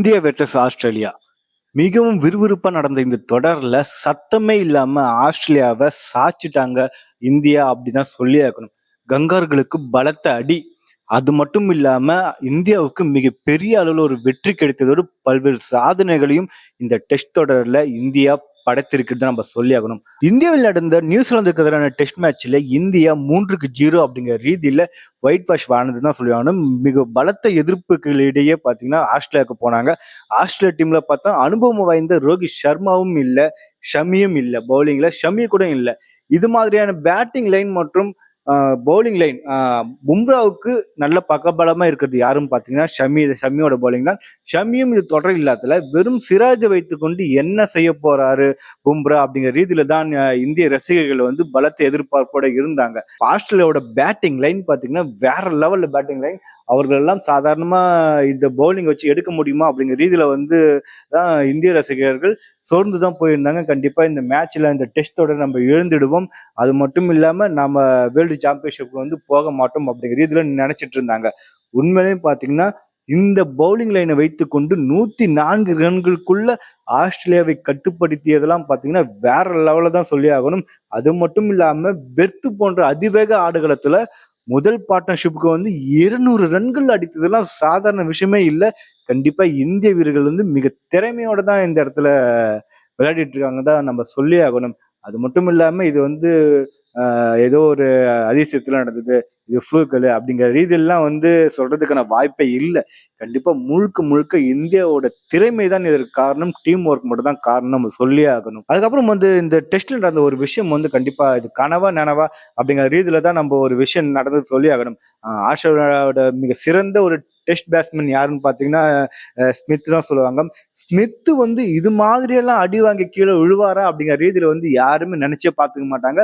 India versus Australia. மிகவும் விறுவிறுப்பா நடந்த இந்த தொடர்ல சத்தமே இல்லாம ஆஸ்திரேலியாவை சாச்சிட்டாங்க இந்தியா அப்படிதான் சொல்லி ஆக்கணும் கங்கார்களுக்கு பலத்த அடி. அது மட்டும் இல்லாம இந்தியாவுக்கு மிக பெரிய அளவில் ஒரு வெற்றி கிடைத்ததோடு பல்வேறு சாதனைகளையும் இந்த டெஸ்ட் தொடர்ல இந்தியா படைத்திருக்கிறது நம்ம சொல்லி ஆகணும். இந்தியாவில் நடந்த நியூசிலாந்துக்கு எதிரான டெஸ்ட் மேட்ச்ல இந்தியா மூன்றுக்கு ஜீரோ அப்படிங்கிற ரீதியில ஒயிட் வாஷ் வாழ்ந்தது தான் சொல்லி ஆகணும். மிக பலத்த எதிர்ப்புகளிடையே பார்த்தீங்கன்னா ஆஸ்திரேலியாவுக்கு போனாங்க. ஆஸ்திரேலியா டீம்ல பார்த்தா அனுபவம் வாய்ந்த ரோஹித் சர்மாவும் இல்லை ஷமியும் இல்லை பவுலிங்ல ஷமி கூட இல்லை. இது மாதிரியான பேட்டிங் லைன் மற்றும் பவுலிங் லைன் பும்ராவுக்கு நல்ல பக்கபலமா இருக்கிறது யாரும் பார்த்தீங்கன்னா ஷமி இது ஷமியோட பவுலிங் தான். ஷமியும் இது தொடர் இல்லாதல வெறும் சிராஜை வைத்துக்கொண்டு என்ன செய்ய போறாரு பும்ரா அப்படிங்கிற ரீதியில தான் இந்திய ரசிகர்கள் வந்து பலத்தை எதிர்பார்ப்போட இருந்தாங்க. ஆஸ்திரேலியாவோட பேட்டிங் லைன் பார்த்தீங்கன்னா வேற லெவல்ல பேட்டிங் லைன் அவர்கள் எல்லாம் இந்த பவுலிங் வச்சு எடுக்க முடியுமா அப்படிங்கிற ரீதியில் வந்து தான் இந்திய ரசிகர்கள் சோர்ந்து தான் போயிருந்தாங்க. கண்டிப்பாக இந்த மேட்ச்சில் இந்த டெஸ்ட்டோட நம்ம எழுந்திடுவோம். அது மட்டும் இல்லாமல் நம்ம வேர்ல்டு சாம்பியன்ஷிப் வந்து போக மாட்டோம் அப்படிங்கிற ரீதியில் நினச்சிட்டு இருந்தாங்க. உண்மையிலேயும் பார்த்தீங்கன்னா இந்த பவுலிங் லைனை வைத்துக்கொண்டு நூத்தி நான்கு ரன்களுக்குள்ள ஆஸ்திரேலியாவை கட்டுப்படுத்தியதெல்லாம் பார்த்தீங்கன்னா வேற லெவலில் தான் சொல்லி ஆகணும் அது மட்டும் இல்லாமல் பெர்த்து போன்ற அதிவேக ஆடுகளத்தில் முதல் பார்ட்னர்ஷிப்புக்கு வந்து இருநூறு ரன்கள் அடித்ததெல்லாம் சாதாரண விஷயமே இல்லை. கண்டிப்பா இந்திய வீரர்கள் வந்து மிக திறமையோட தான் இந்த இடத்துல விளையாடிட்டு இருக்காங்க தான் நம்ம சொல்லி ஆகணும். அது மட்டும் இல்லாம இது வந்து ஏதோ ஒரு அதிசயத்துல நடந்தது. இது ஃப்ளூக்கல் அப்படிங்கிற ரீதியெல்லாம் வந்து சொல்றதுக்கான வாய்ப்பே இல்லை. கண்டிப்பா முழுக்க முழுக்க இந்தியாவோட திறமை தான் இதற்கு காரணம். டீம் ஒர்க் மட்டும் தான் காரணம் நம்ம சொல்லியே ஆகணும். அதுக்கப்புறம் வந்து இந்த டெஸ்ட்ல நடந்த ஒரு விஷயம் வந்து கண்டிப்பா இது கனவா நனவா அப்படிங்கிற ரீதியில தான் நம்ம ஒரு விஷயம் நடந்தது சொல்லி ஆகணும். ஆஷாவோட மிக சிறந்த ஒரு டெஸ்ட் பேட்ஸ்மேன் யாருன்னு பார்த்தீங்கன்னா ஸ்மித் தான் சொல்லுவாங்க. ஸ்மித் வந்து இது மாதிரியெல்லாம் அடி வாங்கி கீழே விழுவாரா அப்படிங்கிற ரீதியில் வந்து யாருமே நினைச்சே பார்த்துக்க மாட்டாங்க.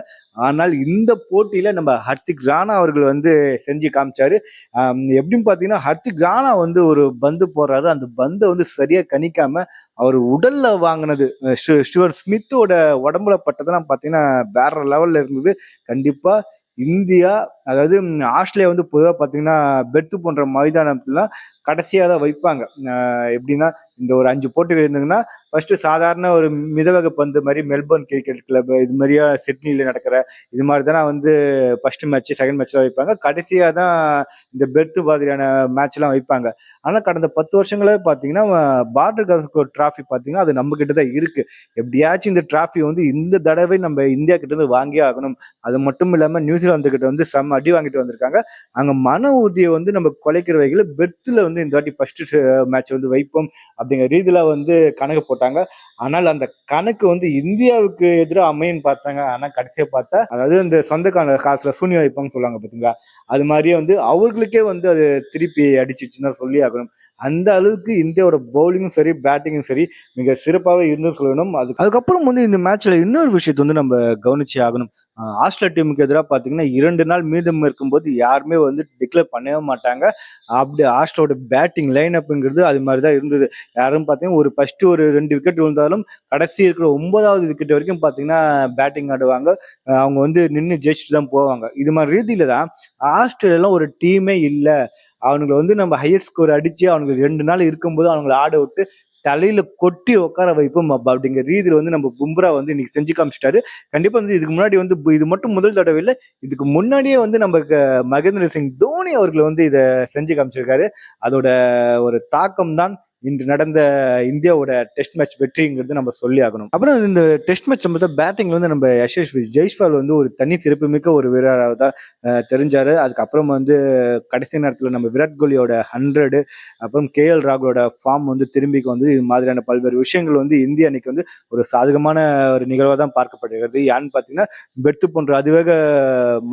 ஆனால் இந்த போட்டியில நம்ம ஹர்திக் ராணா அவர்கள் வந்து செஞ்சு காமிச்சாரு. எப்படின்னு பார்த்தீங்கன்னா ஹர்திக் ராணா வந்து ஒரு பந்து போடுறாரு. அந்த பந்தை வந்து சரியா கணிக்காம அவர் உடல்ல வாங்கினது அஹ் ஸ்மித்தோட உடம்புல பட்டதெல்லாம் பார்த்தீங்கன்னா வேற லெவல்ல இருந்தது. கண்டிப்பா இந்தியா அதாவது ஆஸ்திரேலியா வந்து பொதுவாக பார்த்தீங்கன்னா பெர்த்து போன்ற மைதானத்துலாம் கடைசியாக தான் வைப்பாங்க எப்படின்னா இந்த ஒரு அஞ்சு போட்டிகள் இருந்ததுன்னா ஃபர்ஸ்ட் சாதாரண ஒரு மிதவக பந்து மாதிரி மெல்பர்ன் கிரிக்கெட் கிளப் இது மாதிரியா சிட்னியில் நடக்கிற இது மாதிரி தானே வந்து ஃபர்ஸ்ட் மேட்ச் செகண்ட் மேட்ச்லாம் வைப்பாங்க. கடைசியாக தான் இந்த பெர்த்து மாதிரியான மேட்ச்லாம் வைப்பாங்க. ஆனால் கடந்த பத்து வருஷங்களே பார்த்தீங்கன்னா பார்டர் கஸ்கோ ட்ராஃபி பார்த்தீங்கன்னா அது நம்ம கிட்ட தான் இருக்கு. எப்படியாச்சும் இந்த டிராஃபி வந்து இந்த தடவை நம்ம இந்தியா கிட்ட இருந்து வாங்கியே ஆகணும். அது மட்டும் இல்லாமல் நியூசிலாந்து கிட்ட வந்து செம்ம அடி வாங்கிட்டு வந்திருக்காங்க. அங்க மன உறுதியை வந்து நம்ம குலைக்கிற வகையில் பெர்த்தில் வந்து இந்த வாட்டி ஃபர்ஸ்ட் மேட்ச் uh, வந்து வைப்போம் அப்படிங்கிற ரீதியில வந்து கணக்கு போட்டாங்க. ஆனால் அந்த கணக்கு வந்து இந்தியாவுக்கு எதிராக அமையும் பார்த்தாங்க. ஆனால் கடைசியாக பார்த்தா அதாவது இந்த சொந்த காசில் காசுல சூனியம் வைப்பாங்கன்னு சொல்லுவாங்க பார்த்தீங்களா அது மாதிரியே வந்து அவர்களுக்கே வந்து அது திருப்பி அடிச்சிச்சுன்னு தான் சொல்லி ஆகணும். அந்த அளவுக்கு இந்தியாவோட பவுலிங்கும் சரி பேட்டிங்கும் சரி மிக சிறப்பாகவே இருந்து சொல்லணும். அது அதுக்கப்புறம் வந்து இந்த மேட்ச்ல இன்னொரு விஷயத்தை வந்து நம்ம கவனிச்சே ஆகணும். ஆஸ்திரேலியா டீமுக்கு எதிராக பார்த்தீங்கன்னா இரண்டு நாள் மீதம் இருக்கும்போது யாருமே வந்து டிக்ளேர் பண்ணவே மாட்டாங்க. அப்படி ஆஸ்ட்ரோட பேட்டிங் லைன் அப்புங்கிறது அது மாதிரி தான் இருந்தது. யாரும் பார்த்தீங்கன்னா ஒரு ஃபஸ்ட்டு ஒரு ரெண்டு விக்கெட் விழுந்தாலும் கடைசி இருக்கிற ஒன்பதாவது விக்கெட் வரைக்கும் பார்த்தீங்கன்னா பேட்டிங் ஆடுவாங்க. அவங்க வந்து நின்று ஜெயிச்சுட்டு தான் போவாங்க. இது மாதிரி ரீதியில் தான் ஆஸ்திரேலியாலாம் ஒரு டீமே இல்லை. அவனுங்களை வந்து நம்ம ஹையர் ஸ்கோர் அடித்து அவனுக்கு ரெண்டு நாள் இருக்கும்போது அவங்களை ஆட விட்டு தலையில கொட்டி உட்கார வைப்போம் அப்படிங்கிற ரீதியில் வந்து நம்ம பும்ரா வந்து இன்னைக்கு செஞ்சு காமிச்சிட்டாரு. கண்டிப்பா வந்து இதுக்கு முன்னாடி வந்து இது மட்டும் முதல் தடவை இல்லை இதுக்கு முன்னாடியே வந்து நம்ம க- மகேந்திர சிங் தோனி அவர்கள் வந்து இதை செஞ்சு காமிச்சிருக்காரு. அதோட ஒரு தாக்கம் தான் இன்று நடந்த இந்தியாவோட டெஸ்ட் மேட்ச் வெற்றிங்கிறது நம்ம சொல்லி ஆகணும். அப்புறம் இந்த டெஸ்ட் மேட்ச் நம்ம பேட்டிங்ல வந்து நம்ம யசஸ்வி ஜெய்ஸ்வால் வந்து ஒரு தனி சிறப்புமிக்க ஒரு வீரராக தான் தெரிஞ்சாரு. அதுக்கப்புறம் வந்து கடைசி நேரத்தில் நம்ம விராட் கோலியோட ஹண்ட்ரடு அப்புறம் கேஎல் ராகுலோட ஃபார்ம் வந்து திரும்பிக்கு வந்து இது மாதிரியான பல்வேறு விஷயங்கள் வந்து இந்திய அணிக்கு வந்து ஒரு சாதகமான ஒரு நிகழ்வாக தான் பார்க்கப்படுகிறது. யான்னு பார்த்தீங்கன்னா பெர்த்து போன்ற அதிவேக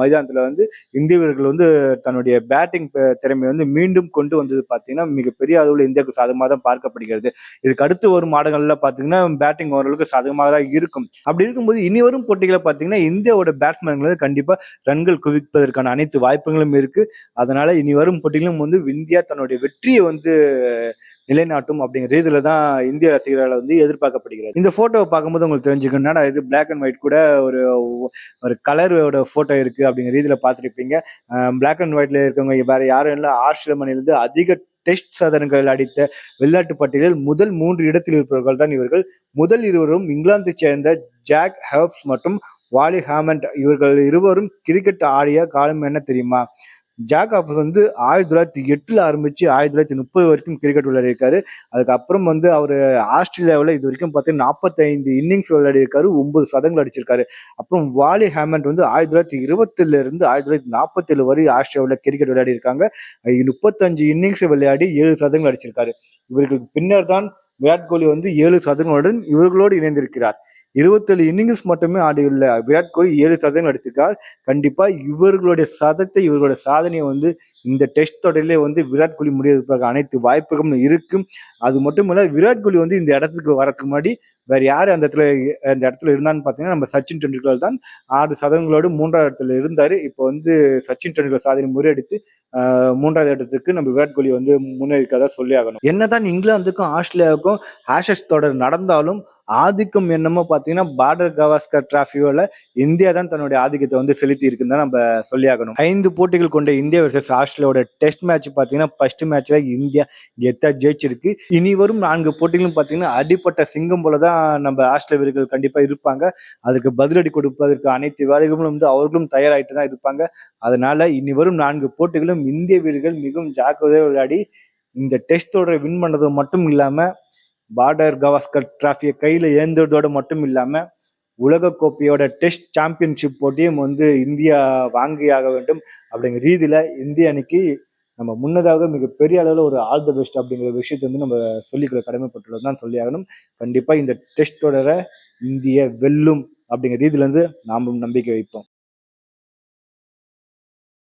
மைதானத்தில் வந்து இந்திய வீரர்கள் வந்து தன்னுடைய பேட்டிங் திறமை வந்து மீண்டும் கொண்டு வந்தது பார்த்தீங்கன்னா மிகப்பெரிய அளவில் இந்தியாவுக்கு சாதகமாக தான் பார்க்கப்படுகிறது. இதுக்கு அடுத்து வரும் ஆடுகள்ல பார்த்தீங்கன்னா பேட்டிங் ஓரளவுக்கு சாதகமாக தான் இருக்கும். அப்படி இருக்கும்போது இனி வரும் போட்டிகளை பார்த்தீங்கன்னா இந்தியாவோட பேட்ஸ்மேன்கள் வந்து கண்டிப்பாக ரன்கள் குவிப்பதற்கான அனைத்து வாய்ப்புகளும் இருக்கு. அதனால இனி வரும் போட்டிகளும் வந்து இந்தியா தன்னுடைய வெற்றியை வந்து நிலைநாட்டும் அப்படிங்கிற ரீதியில தான் இந்திய ரசிகர்களால் வந்து எதிர்பார்க்கப்படுகிறது. இந்த போட்டோவை பார்க்கும்போது உங்களுக்கு தெரிஞ்சுக்கணும் இது பிளாக் அண்ட் ஒயிட் கூட ஒரு ஒரு கலரோட போட்டோ இருக்கு அப்படிங்கிற ரீதியில பார்த்துருப்பீங்க. பிளாக் அண்ட் ஒயிட்ல இருக்கவங்க வேற யாரும் இல்லை ஆஸ்திரேலிய மணிலிருந்து அதிக டெஸ்ட் சதனங்கள் அடித்த விளையாட்டு பட்டியலில் முதல் மூன்று இடத்தில் இருப்பவர்கள் தான் இவர்கள். முதல் இருவரும் இங்கிலாந்தை சேர்ந்த ஜாக் ஹெப்ஸ் மற்றும் வாலி ஹாமண்ட். இவர்கள் இருவரும் கிரிக்கெட் ஆடிய காலம் என்ன தெரியுமா? ஜாக் ஆஃபஸ் வந்து ஆயிரத்தி தொள்ளாயிரத்தி எட்டுல ஆரம்பிச்சு ஆயிரத்தி தொள்ளாயிரத்தி முப்பது வரைக்கும் கிரிக்கெட் விளையாடிருக்காரு. அதுக்கப்புறம் வந்து அவர் ஆஸ்திரேலியாவில் இது வரைக்கும் பார்த்தீங்கன்னா நாற்பத்தைந்து இன்னிங்ஸ் விளையாடிருக்காரு ஒன்பது சதங்கள் அடிச்சிருக்காரு. அப்புறம் வாலி ஹேமண்ட் வந்து ஆயிரத்தி தொள்ளாயிரத்தி இருபத்துல இருந்து ஆயிரத்தி தொள்ளாயிரத்தி நாற்பத்தேழு வரை ஆஸ்திரேலியாவில் கிரிக்கெட் விளையாடிருக்காங்க. முப்பத்தஞ்சு இன்னிங்ஸ் விளையாடி ஏழு சதங்கள் அடிச்சிருக்காரு. இவர்களுக்கு பின்னர் தான் விராட் கோலி வந்து ஏழு சதங்களுடன் இவர்களோடு இணைந்திருக்கிறார். இருபத்தேழு இன்னிங்ஸ் மட்டுமே ஆடியுள்ள விராட் கோலி ஏழு சதங்கள் அடித்திருக்கார். கண்டிப்பா இவர்களுடைய சதத்தை இவர்களுடைய சாதனையை வந்து இந்த டெஸ்ட் தொடரிலே வந்து விராட் கோலி முடிவதற்காக அனைத்து வாய்ப்புகளும் இருக்கும். அது மட்டும் இல்ல விராட் கோலி வந்து இந்த இடத்துக்கு வரதுக்கு முன்னாடி வேற யார் அந்த இடத்துல அந்த இடத்துல இருந்தான்னு பார்த்தீங்கன்னா நம்ம சச்சின் டெண்டுல்கர் தான். ஆறு சதவீதங்களோடு மூன்றாவது இடத்துல இருந்தார். இப்போ வந்து சச்சின் டெண்டுல்கர் சாதனை முறியடித்து மூன்றாவது இடத்துக்கு நம்ம விராட் கோலி வந்து முன்னேறிக்கதா சொல்லி ஆகணும். என்னதான் இங்கிலாந்துக்கும் ஆஸ்திரேலியாவுக்கும் ஆஷஸ் தொடர் நடந்தாலும் ஆதிக்கம் என்னமோ பார்த்தீங்கன்னா பார்டர் கவாஸ்கர் டிராஃபியோல இந்தியா தான் தன்னுடைய ஆதிக்கத்தை வந்து செலுத்தி இருக்குன்னு தான் நம்ம சொல்லி ஆகணும். ஐந்து போட்டிகள் கொண்ட இந்தியா வர்சஸ் ஆஸ்திரேலியாவோட டெஸ்ட் மேட்ச் பார்த்தீங்கன்னா ஃபர்ஸ்ட் மேட்ச்ல இந்தியா கெத்தா ஜெயிச்சிருக்கு. இனி வரும் நான்கு போட்டிகளும் பார்த்தீங்கன்னா அடிப்பட்ட சிங்கம் போல தான் நம்ம ஆஸ்திரேலியர்கள் வீரர்கள் இருப்பாங்க. அதுக்கு பதிலடி கொடுப்பதற்கு அனைத்து வேலைகளும் வந்து அவர்களும் தயாராகிட்டு தான் இருப்பாங்க. அதனால இனி வரும் நான்கு போட்டிகளும் இந்திய வீரர்கள் மிகவும் ஜாக்கிரதையாக விளையாடி இந்த டெஸ்ட் தொடரை வின் பண்ணது மட்டும் இல்லாமல் பார்டர் கவாஸ்கர் டிராஃபியை கையில் ஏந்துறதோட மட்டும் இல்லாமல் உலக கோப்பையோட டெஸ்ட் சாம்பியன்ஷிப் போட்டியும் வந்து இந்தியா வாங்கியாக வேண்டும் அப்படிங்கிற ரீதியில் இந்திய அணிக்கு நம்ம முன்னதாக மிகப்பெரிய அளவில் ஒரு ஆல் த பெஸ்ட் அப்படிங்கிற விஷயத்தை வந்து நம்ம சொல்லிக்கிற கடமைப்பட்டுள்ளது தான் சொல்லி ஆகணும் கண்டிப்பாக இந்த டெஸ்ட் தொடரை இந்திய வெல்லும் அப்படிங்கிற ரீதியிலேருந்து நாமும் நம்பிக்கை வைப்போம்.